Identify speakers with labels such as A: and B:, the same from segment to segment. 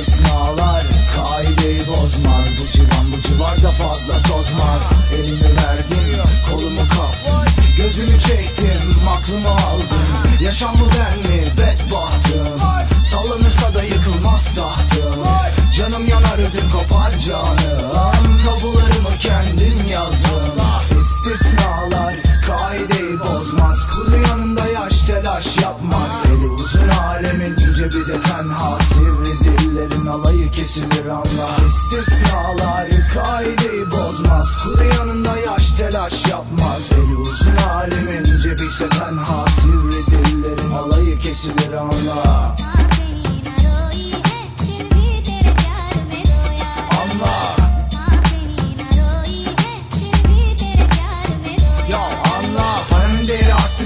A: İstisnalar. Kaideyi bozmaz. Bu civan bu civarda fazla tozmaz. Elimi verdim kolumu kaptım Gözümü çektim aklımı aldım Yaşam bu ben mi bedbahtım Sallanırsa da yıkılmaz tahtım Canım yanar ödüm kopar canım Tabularımı kendim yazdım İstisnalar kaideyi bozmaz. Kuru yanında yaş telaş yapmaz. Eli uzun alemin ince bir de tenha Sivri dillerin alayı kesilir anla İstisnalar kaideyi bozmaz. Kuruyanında yaş telaş yapmaz. Eli uzun alimin cebi ise tenha. Sivri dillerin alayı kesilir anla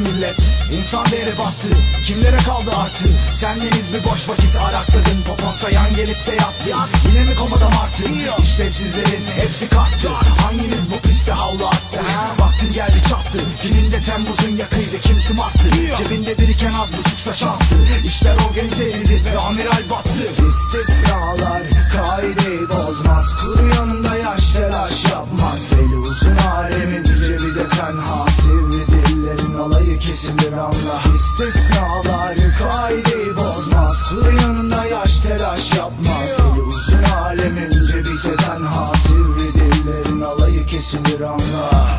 A: millet. İnsan değeri battı. Kimlere kaldı artı? Sendeniz bir boş vakit arakladın pop Popon sayan gelip de yattı. Yine mi komada martı? İşlevsizlerin hepsi kalktı Hanginiz bu piste havlu attı? Ha? Vaktin geldi çattı. Gününde Temmuz'un yakıydı kim sımattı Cebinde biriken az buçuksa şansı İşler organizeydi ve amiral battı. İstisnalar kaideyi bozmaz. Kuru yanında yaş telaş yapmaz. Eli uzun alemin cebi de tenha. Sivri dillerin alayı kesilir anla İstisnalar kaideyi bozmaz. Kuru taş yapmaz Eli uzun alemin cebi seden hasil Redillerin alayı kesilir anla